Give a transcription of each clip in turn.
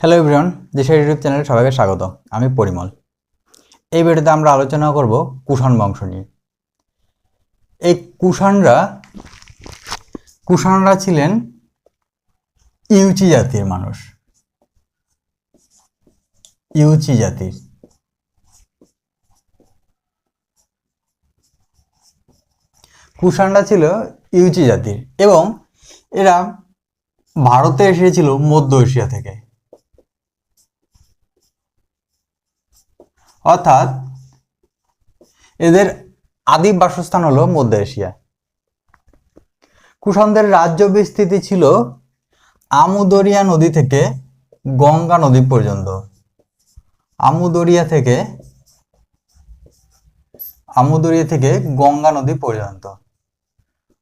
Hello everyone দেশের YouTube চ্যানেলে সবাইকে স্বাগত। আমি পরিমল। এই ভিডিওতে আমরা আলোচনা করব কুষাণ বংশ নিয়ে। এই কুষাণরা কুষাণরা ছিলেন ইউচি জাতির মানুষ। ইউচি জাতির। কুষাণরা ছিল ইউচি জাতির এবং এরা ভারতে এসেছিল মধ্য এশিয়া থেকে। অর্থাৎ এদের আদি বাসস্থান হলো মধ্য এশিয়া। কুষাণদের রাজ্য বিস্তৃতি ছিল আমুদরিয়া নদী থেকে গঙ্গা নদী পর্যন্ত। আমুদরিয়া থেকে আমুদরিয়া থেকে গঙ্গা নদী পর্যন্ত।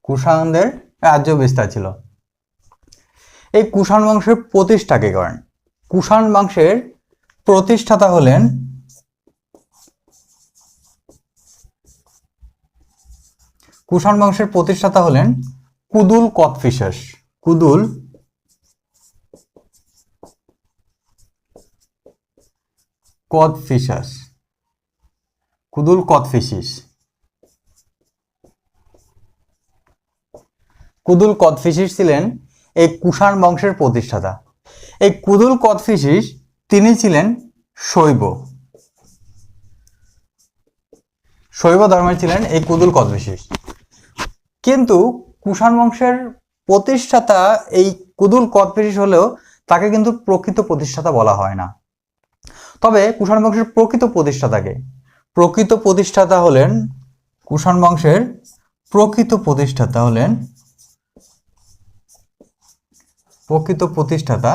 কুষাণদের রাজ্য বিস্তার ছিল। এই কুষাণ বংশের প্রতিষ্ঠাকে করেন? কুষাণ বংশের প্রতিষ্ঠাতা হলেন কুষাণ বংশের প্রতিষ্ঠাতা হলেন কুদুল কতফিসাস কুদুল কদফিসাস। কুদুল কদফিসিস। কুদুল কদফিসিস ছিলেন এই কুষাণ বংশের প্রতিষ্ঠাতা। এই কুদুল কদফিসিস তিনি ছিলেন শৈব। শৈব ধর্মের ছিলেন এই কুদুল কদফিসিস। কিন্তু কুষাণ বংশের প্রতিষ্ঠাতা এই কুদুল কদফিসিস হলেও তাকে কিন্তু প্রকৃত প্রতিষ্ঠাতা বলা হয় না। তবে কুষাণ বংশের প্রকৃত প্রতিষ্ঠাতাকে, প্রকৃত প্রতিষ্ঠাতা হলেন কুষাণ বংশের প্রকৃত প্রতিষ্ঠাতা হলেন, প্রকৃত প্রতিষ্ঠাতা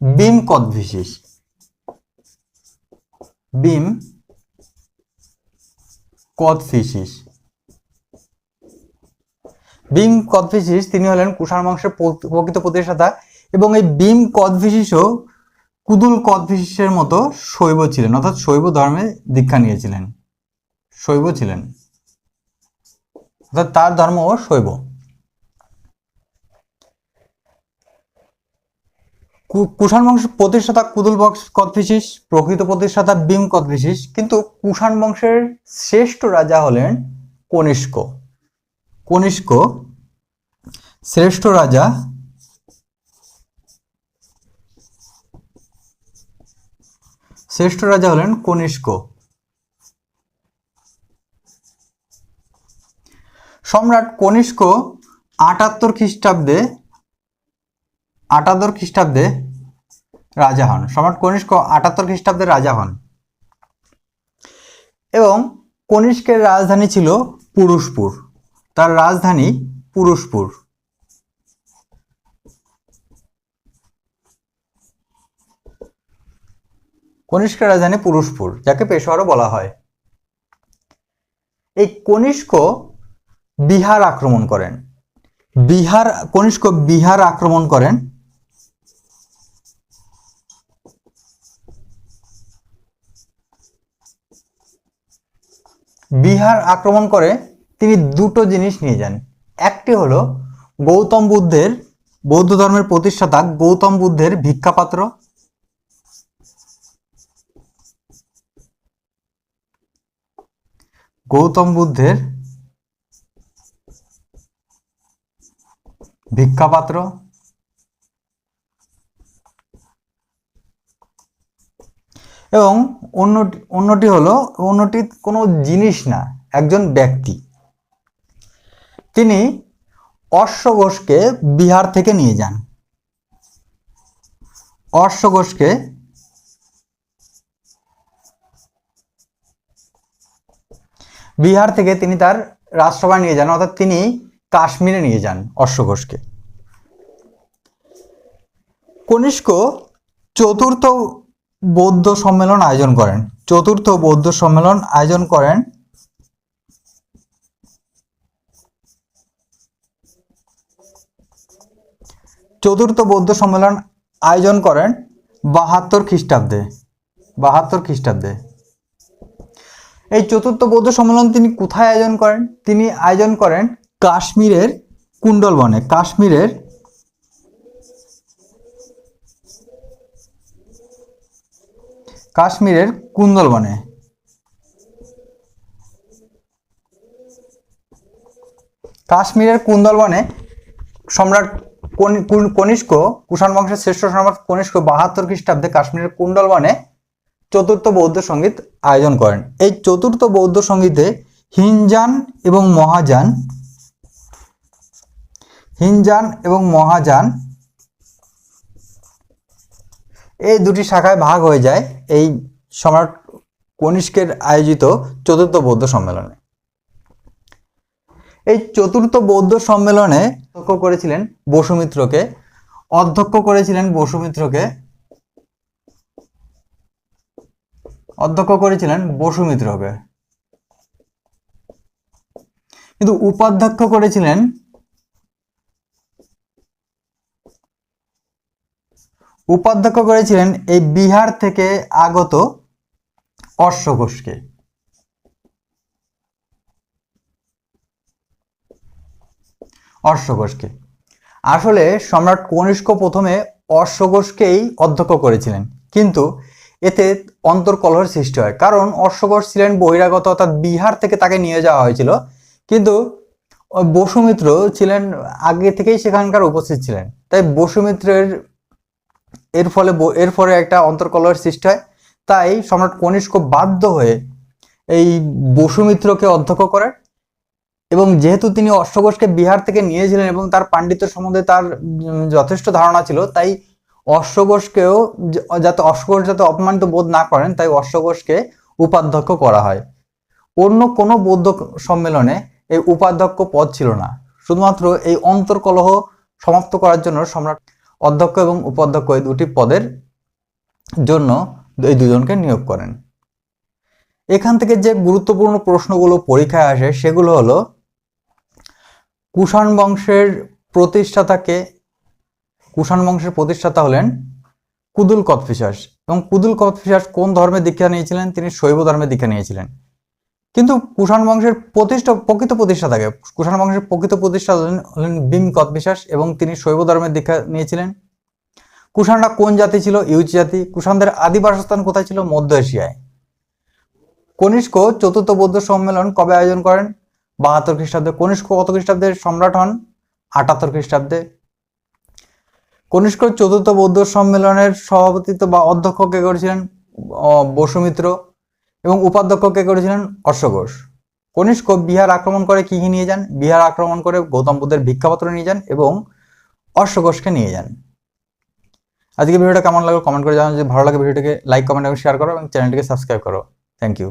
বিম কদভিসিস বিম কদফিসিস। বিম কদফিসিস, তিনি হলেন কুষাণ বংশের প্রকৃত প্রতিষ্ঠাতা এবং এই বিম কদফিসিসও কুদুল কদফিসিসের মতো শৈব ছিলেন, অর্থাৎ শৈব ধর্মে দীক্ষা নিয়েছিলেন। শৈব ছিলেন। অর্থাৎ তার ধর্ম ও শৈব। কুষাণ বংশের প্রতিষ্ঠাতা কুদুল বংশ কদফিসিস, প্রকৃত প্রতিষ্ঠাতা বিম কদফিসিস, কিন্তু কুষাণ বংশের শ্রেষ্ঠ রাজা হলেন কনিষ্ক। কনিষ্ক শ্রেষ্ঠ রাজা? শ্রেষ্ঠ রাজা হলেন কনিষ্ক। সম্রাট কনিষ্ক আটাত্তর খ্রিস্টাব্দে আটাত্তর খ্রিস্টাব্দে রাজা হন। সম্রাট কনিষ্ক আটাত্তর খ্রিস্টাব্দে রাজা হন। এবং কনিষ্কের রাজধানী ছিল পুরুষপুর। তার রাজধানী পুরুষপুর। কনিষ্কের রাজধানী পুরুষপুর, যাকে পেশোয়ারও বলা হয়। এই কনিষ্ক বিহার আক্রমণ করেন। বিহার, কনিষ্ক বিহার আক্রমণ করেন। বিহার আক্রমণ করে তিনি দুটো জিনিস নিয়ে যান। একটি হলো গৌতম বুদ্ধের, বৌদ্ধ ধর্মের প্রতিষ্ঠাতা গৌতম বুদ্ধের ভিক্ষাপাত্র গৌতম বুদ্ধের ভিক্ষাপাত্র। এবং অন্যটি অন্যটি হলো, অন্যটি কোনো জিনিস না, একজন ব্যক্তি। তিনি অশ্ব বিহার থেকে নিয়ে যান। অশ্ব বিহার থেকে তিনি তার রাজসভায় নিয়ে যান, অর্থাৎ তিনি কাশ্মীরে নিয়ে যান অশ্ব ঘোষকে। কনিষ্ক চতুর্থ বৌদ্ধ সম্মেলন আয়োজন করেন। চতুর্থ বৌদ্ধ সম্মেলন আয়োজন করেন চতুর্থ বৌদ্ধ সম্মেলন আয়োজন করেন বাহাত্তর খ্রিস্টাব্দে। বাহাত্তর খ্রিস্টাব্দে। এই চতুর্থ বৌদ্ধ সম্মেলন তিনি কোথায় আয়োজন করেন? তিনি আয়োজন করেন কাশ্মীরের কুণ্ডলবনে। কাশ্মীরের কাশ্মীরের কুন্দলবনে কাশ্মীরের কুন্দলবনে সম্রাট কনি- কনিষ্ক, কুষাণ বংশের শ্রেষ্ঠ সম্রাট কনিষ্ক বাহাত্তর খ্রিস্টাব্দে কাশ্মীরের কুণ্ডলবনে চতুর্থ বৌদ্ধ সংগীত আয়োজন করেন। এই চতুর্থ বৌদ্ধ সঙ্গীতে হিনজান এবং মহাযান হিনজান এবং মহাযান এই দুটি শাখায় ভাগ হয়ে যায় এই সম্রাট কনিষ্কের আয়োজিত চতুর্থ বৌদ্ধ সম্মেলনে। এই চতুর্থ বৌদ্ধ সম্মেলনে অধ্যক্ষ করেছিলেন বসুমিত্রকে, অধ্যক্ষ করেছিলেন বসুমিত্রকে অধ্যক্ষ করেছিলেন বসুমিত্রকে কিন্তু উপাধ্যক্ষ করেছিলেন উপাধ্যক্ষ করেছিলেন এই বিহার থেকে আগত অশ্ব ঘোষকে অশ্ব ঘোষকে আসলে সম্রাট কনিষ্ক প্রথমে অশ্ব ঘোষকেই অধ্যক্ষ করেছিলেন। কিন্তু এতে অন্তর্কলহের সৃষ্টি হয়। কারণ অশ্বঘোষ ছিলেন বহিরাগত, অর্থাৎ বিহার থেকে তাকে নিয়ে যাওয়া হয়েছিল। কিন্তু বসুমিত্র ছিলেন আগে থেকেই সেখানকার উপস্থিত ছিলেন। তাই বসুমিত্রের, এর ফলে এর ফলে একটা অন্তর্কলহের সৃষ্টি হয়। তাই সম্রাট কনিষ্ক বাধ্য হয়ে এই বসুমিত্রকে অধ্যক্ষ করেন। এবং যেহেতু তিনি অশ্বঘোষকে বিহার থেকে নিয়েছিলেন এবং তার পাণ্ডিত্য সম্বন্ধে তার যথেষ্ট ধারণা ছিল, তাই অশ্বঘোষকেও যাতে অশ্বঘোষ যাতে অপমানিত বোধ না করেন, তাই অশ্বঘোষকে উপাধ্যক্ষ করা হয়। অন্য কোনো বৌদ্ধ সম্মেলনে এই উপাধ্যক্ষ পদ ছিল না। শুধুমাত্র এই অন্তর্কলহ সমাপ্ত করার জন্য সম্রাট অধ্যক্ষ এবং উপাধ্যক্ষ এই দুটি পদের জন্য এই দুজনকে নিয়োগ করেন। এখান থেকে যে গুরুত্বপূর্ণ প্রশ্নগুলো পরীক্ষায় আসে, সেগুলো হলো, কুষাণ বংশের প্রতিষ্ঠাতাকে কুষাণ বংশের প্রতিষ্ঠাতা হলেন কুদুল কৎফিসাস এবং কুদুল কৎফিসাস কোন ধর্মের দীক্ষা নিয়েছিলেন? তিনি শৈব ধর্মের দীক্ষা নিয়েছিলেন। কিন্তু কুষাণ বংশের প্রতিষ্ঠা, প্রকৃত প্রতিষ্ঠাতাকে কুষাণ বংশের প্রকৃত প্রতিষ্ঠাতা হলেন- ভীম কৎফিসাস এবং তিনি শৈব ধর্মের দীক্ষা নিয়েছিলেন। কুষাণরা কোন জাতি ছিল? ইউচ জাতি। কুষাণদের আদি বাসস্থান কোথায় ছিল? মধ্য এশিয়ায়। কনিষ্ক চতুর্থ বৌদ্ধ সম্মেলন কবে আয়োজন করেন? বাহাত্তর খ্রিস্টাব্দে। কনিষ্ক কত খ্রিস্টাব্দে? সম্রাট হন আটাত্তর খ্রিস্টাব্দে। কনিষ্ক চতুর্থ বৌদ্ধ সম্মেলনের সভাপতিত্ব বা অধ্যক্ষ কে করেছিলেন? বসুমিত্র। এবং উপাধ্যক্ষ কে করেছিলেন? অশ্বঘোষ। কনিষ্ক বিহার আক্রমণ করে কি কি নিয়ে যান? বিহার আক্রমণ করে গৌতম বুদ্ধের ভিক্ষাপত্র নিয়ে যান এবং অশ্বঘোষকে নিয়ে যান। আজকে ভিডিওটা কেমন লাগল? কমেন্ট করে জানাও। যদি ভালো লাগে ভিডিওটাকে লাইক কমেন্ট এবং শেয়ার করো এবং চ্যানেলটিকে সাবস্ক্রাইব করো। Thank you